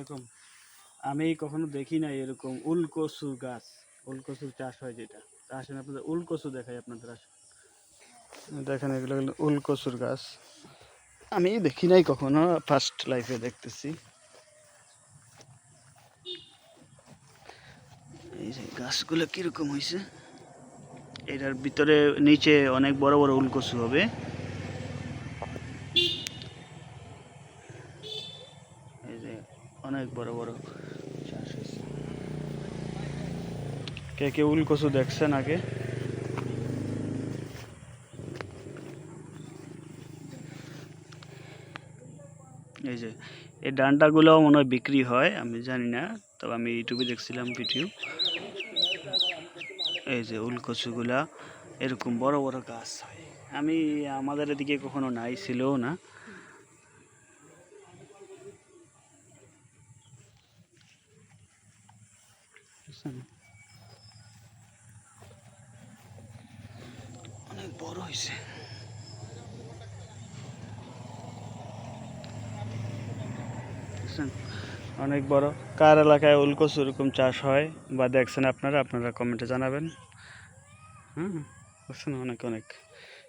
আলাইকুম আমি কখনো দেখি নাই এরকম উল কচু গাছ উল কচুর চাষ হয় যেটা। তা আসেন আপনাদের উল কচু দেখাই আপনাদের আসেন দেখেন, এগুলো হলো উল কচুর গাছ। আমি দেখি নাই কখনো ফার্স্ট লাইফে দেখতেছি। এই যে গাছগুলো কীরকম হয়েছে এটার ভিতরে, নিচে অনেক বড় বড় উলকসু হবে এই যে অনেক বড় বড় চাষ হয়েছে। কে কে উল কচু দেখছেন আগে? এই যে, এই ডান্ডাগুলো মনে হয় বিক্রি হয়, আমি জানি না, তবে আমি ইউটিউবে দেখছিলাম ভিডিও। এই যে উল কচুগুলা, এরকম বড় বড় গাছ হয়। আমি আমাদের এদিকে কখনো নাই, ছিলও না। অনেক বড় হয়েছে অনেক বড়। কার এলাকায় উলকচু এরকম চাষ হয় বা দেখছেন আপনারা আপনারা কমেন্টে জানাবেন। হুম বুঝছেন অনেক অনেক।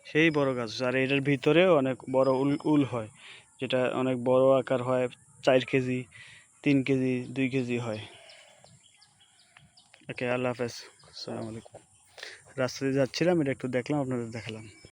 সেই বড় গাছ আর এটার ভিতরে অনেক বড় উল উল হয় যেটা অনেক বড় আকার হয় চার কেজি তিন কেজি দুই কেজি হয়। ওকে আল্লাহ হাফেজ আসসালামু আলাইকুম। রাস্তা দিয়ে যাচ্ছিলাম এটা একটু দেখলাম আপনাদের দেখালাম।